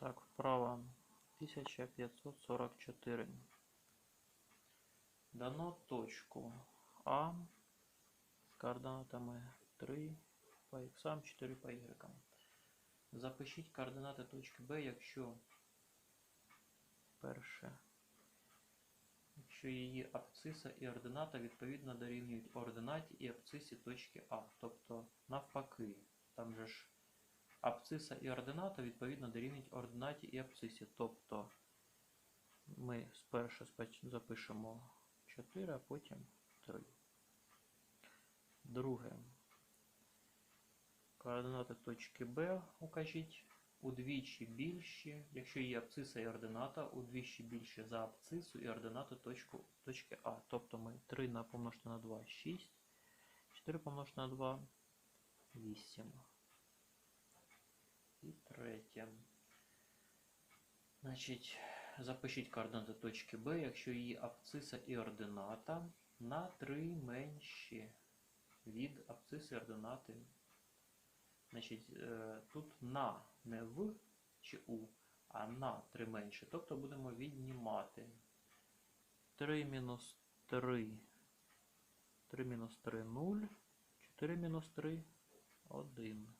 Так, вправо 1544. Дано точку А з координатами 3 по х, 4 по y. Запишіть координати точки Б, якщо перше, якщо її абсциса і ордината відповідно дорівнюють ординаті і абсцисі точки А. Тобто навпаки, там же ж абсциса і ордината відповідно дорівнюють ординаті і абсцисі. Тобто ми спершу запишемо 4, а потім 3. Друге. Координати точки Б укажіть удвічі більші, якщо є абсциса і ордината, удвічі більші за абсцису і ординату точку, точки А. Тобто ми 3 на помножити на 2 6, 4 помножити на 2 8. Третє. Значить, запишіть координати точки Б, якщо її абсциса і ордината на 3 менші від абсциси і ординати. Значить, е, тут на не в чи у, а на 3 менше. Тобто будемо віднімати 3 мінус 3. 3 мінус 3 0. 4 мінус 3 1.